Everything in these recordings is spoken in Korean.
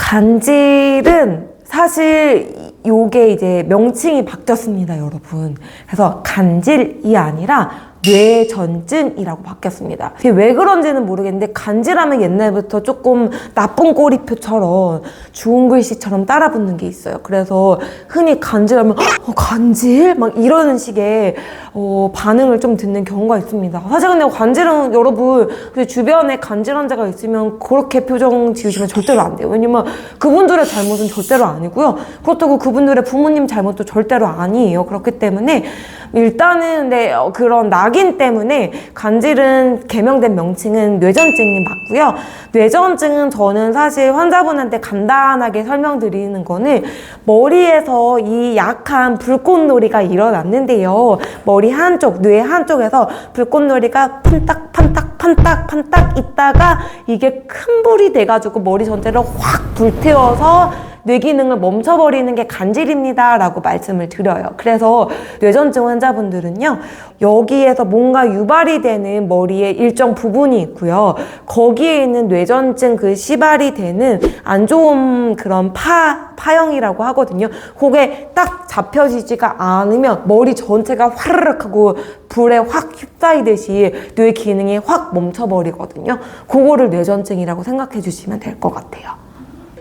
간질은 사실 이- 요게 이제 명칭이 바뀌었습니다, 여러분. 그래서 간질이 아니라 뇌전증이라고 바뀌었습니다. 이게 왜 그런지는 모르겠는데 간질하면 옛날부터 조금 나쁜 꼬리표처럼 주운 글씨처럼 따라 붙는 게 있어요. 그래서 흔히 간질하면 어, 간질 막 이러는 식의 어, 반응을 좀 듣는 경우가 있습니다. 사실 근데 간질은 여러분 그 주변에 간질 환자가 있으면 그렇게 표정 지으시면 절대로 안 돼요. 왜냐면 그분들의 잘못은 절대로 아니고요. 그렇다고 그분들의 부모님 잘못도 절대로 아니에요. 그렇기 때문에 일단은 네, 어, 그런 낙인 때문에 간질은 개명된 명칭은 뇌전증이 맞고요. 뇌전증은 저는 사실 환자분한테 간단하게 설명드리는 거는 머리에서 이 약한 불꽃놀이가 일어났는데요. 머리 한쪽, 뇌 한쪽에서 불꽃놀이가 판딱 판딱 판딱 판딱 있다가 이게 큰 불이 돼가지고 머리 전체를 확 불태워서 뇌 기능을 멈춰버리는 게 간질입니다. 라고 말씀을 드려요. 그래서 뇌전증 환자분들은요, 여기에서 뭔가 유발이 되는 머리에 일정 부분이 있고요. 거기에 있는 뇌전증 그 시발이 되는 안 좋은 그런 파, 파형이라고 하거든요. 그게 딱 잡혀지지가 않으면 머리 전체가 화르륵 하고 불에 확 휩싸이듯이 뇌 기능이 확 멈춰버리거든요. 그거를 뇌전증이라고 생각해 주시면 될 것 같아요.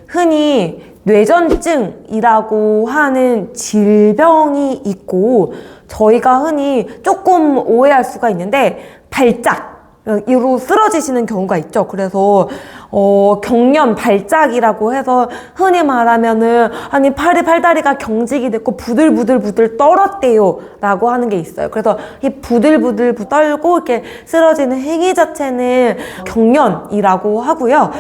흔히 뇌전증이라고 하는 질병이 있고 저희가 흔히 조금 오해할 수가 있는데 발작 이로 쓰러지시는 경우가 있죠. 그래서 어, 경련 발작이라고 해서 흔히 말하면은 아니 팔이 팔다리가 경직이 됐고 부들부들부들 떨었대요라고 하는 게 있어요. 그래서 이 부들부들 떨고 이렇게 쓰러지는 행위 자체는 경련이라고 하고요.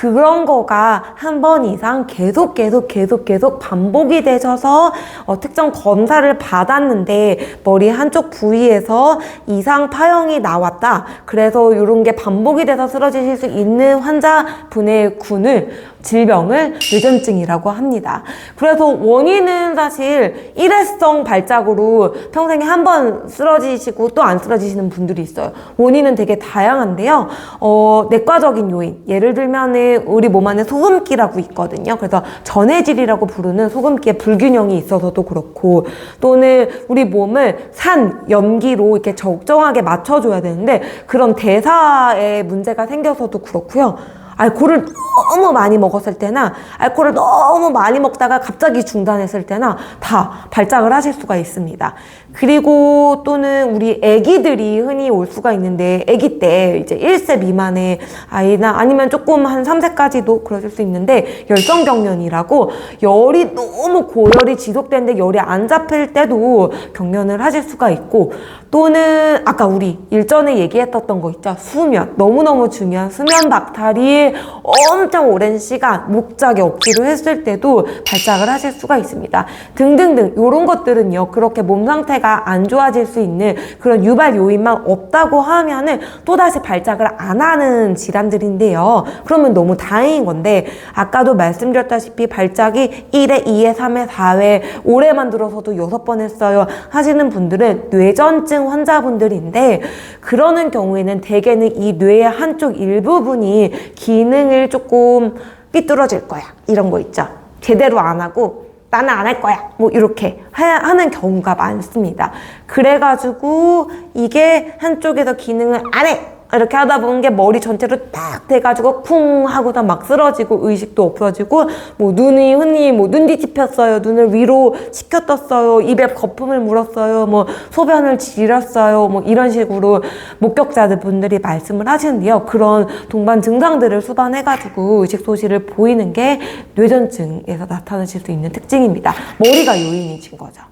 그런 거가 한 번 이상 계속 계속 계속 계속 반복이 되셔서 어, 특정 검사를 받았는데 머리 한쪽 부위에서 이상 파형이 나왔다. 그래서 이런 게 반복이 돼서 쓰러지실 수 있는 환자분의 군을 질병을 뇌전증이라고 합니다. 그래서 원인은 사실 일회성 발작으로 평생에 한 번 쓰러지시고 또 안 쓰러지시는 분들이 있어요. 원인은 되게 다양한데요. 어, 내과적인 요인. 예를 들면은 우리 몸 안에 소금기라고 있거든요. 그래서 전해질이라고 부르는 소금기의 불균형이 있어서도 그렇고 또는 우리 몸을 산, 염기로 이렇게 적정하게 맞춰줘야 되는데 그런 대사에 문제가 생겨서도 그렇고요. 알코올을 너무 많이 먹었을 때나 알코올을 너무 많이 먹다가 갑자기 중단했을 때나 다 발작을 하실 수가 있습니다. 그리고 또는 우리 아기들이 흔히 올 수가 있는데 아기 때 이제 1세 미만의 아이나 아니면 조금 한 3세까지도 그러실 수 있는데 열성경련이라고 열이 너무 고열이 지속되는데 열이 안 잡힐 때도 경련을 하실 수가 있고 또는 아까 우리 일전에 얘기했었던 거 있죠 수면 너무너무 중요한 수면 박탈이 엄청 오랜 시간 목작에 없기로 했을 때도 발작을 하실 수가 있습니다. 등등등 이런 것들은요 그렇게 몸 상태가 안 좋아질 수 있는 그런 유발 요인만 없다고 하면은 또다시 발작을 안 하는 질환들인데요. 그러면 너무 다행인 건데 아까도 말씀드렸다시피 발작이 1회, 2회, 3회, 4회 올해만 들어서도 6번 했어요 하시는 분들은 뇌전증 환자분들인데 그러는 경우에는 대개는 이 뇌의 한쪽 일부분이 기 능을 조금 삐뚤어질 거야 이런 거 있죠 제대로 안 하고 나는 안 할 거야. 뭐 이렇게 하, 하는 경우가 많습니다. 그래가지고 이게 한쪽에서 기능을 안 해. 이렇게 하다 보는 게 머리 전체로 딱 돼가지고 쿵 하고서 막 쓰러지고 의식도 없어지고 뭐 눈이 흔히 뭐 눈 뒤집혔어요. 눈을 위로 치켜 떴어요. 입에 거품을 물었어요. 뭐 소변을 지렸어요. 뭐 이런 식으로 목격자들 분들이 말씀을 하시는데요. 그런 동반 증상들을 수반해가지고 의식 소실을 보이는 게 뇌전증에서 나타나실 수 있는 특징입니다. 머리가 요인이신 거죠.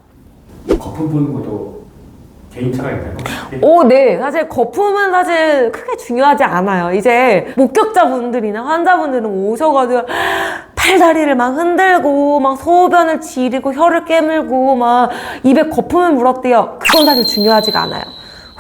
거품 보는 것도 개인차가 있나요? 오, 네. 사실 거품은 사실 크게 중요하지 않아요. 이제 목격자분들이나 환자분들은 오셔가지고 팔다리를 막 흔들고 막 소변을 지리고 혀를 깨물고 막 입에 거품을 물었대요. 그건 사실 중요하지가 않아요.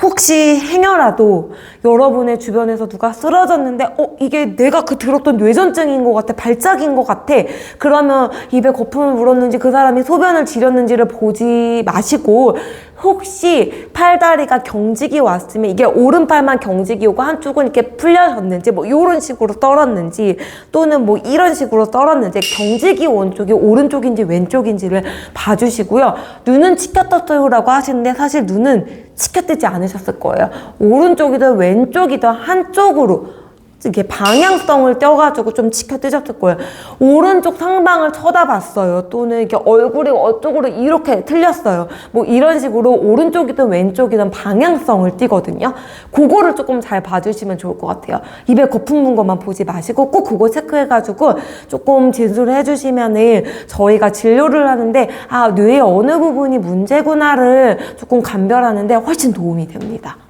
혹시 행여라도 여러분의 주변에서 누가 쓰러졌는데 어 이게 내가 그 들었던 뇌전증인 것 같아 발작인 것 같아 그러면 입에 거품을 물었는지 그 사람이 소변을 지렸는지를 보지 마시고 혹시 팔다리가 경직이 왔으면 이게 오른팔만 경직이 오고 한쪽은 이렇게 풀려졌는지 뭐 이런 식으로 떨었는지 또는 뭐 이런 식으로 떨었는지 경직이 온 쪽이 오른쪽인지 왼쪽인지를 봐주시고요. 눈은 치켜떴어요라고 하시는데 사실 눈은 치켜뜨지 않으셨을 거예요. 오른쪽이든 왼쪽이든 한쪽으로 이게 방향성을 떼가지고 좀 치켜뜨셨을 거예요. 오른쪽 상방을 쳐다봤어요. 또는 이렇게 얼굴이 어쪽으로 이렇게 틀렸어요. 뭐 이런 식으로 오른쪽이든 왼쪽이든 방향성을 띠거든요. 그거를 조금 잘 봐주시면 좋을 것 같아요. 입에 거품 문 것만 보지 마시고 꼭 그거 체크해가지고 조금 진술을 해주시면은 저희가 진료를 하는데 아 뇌의 어느 부분이 문제구나를 조금 감별하는데 훨씬 도움이 됩니다.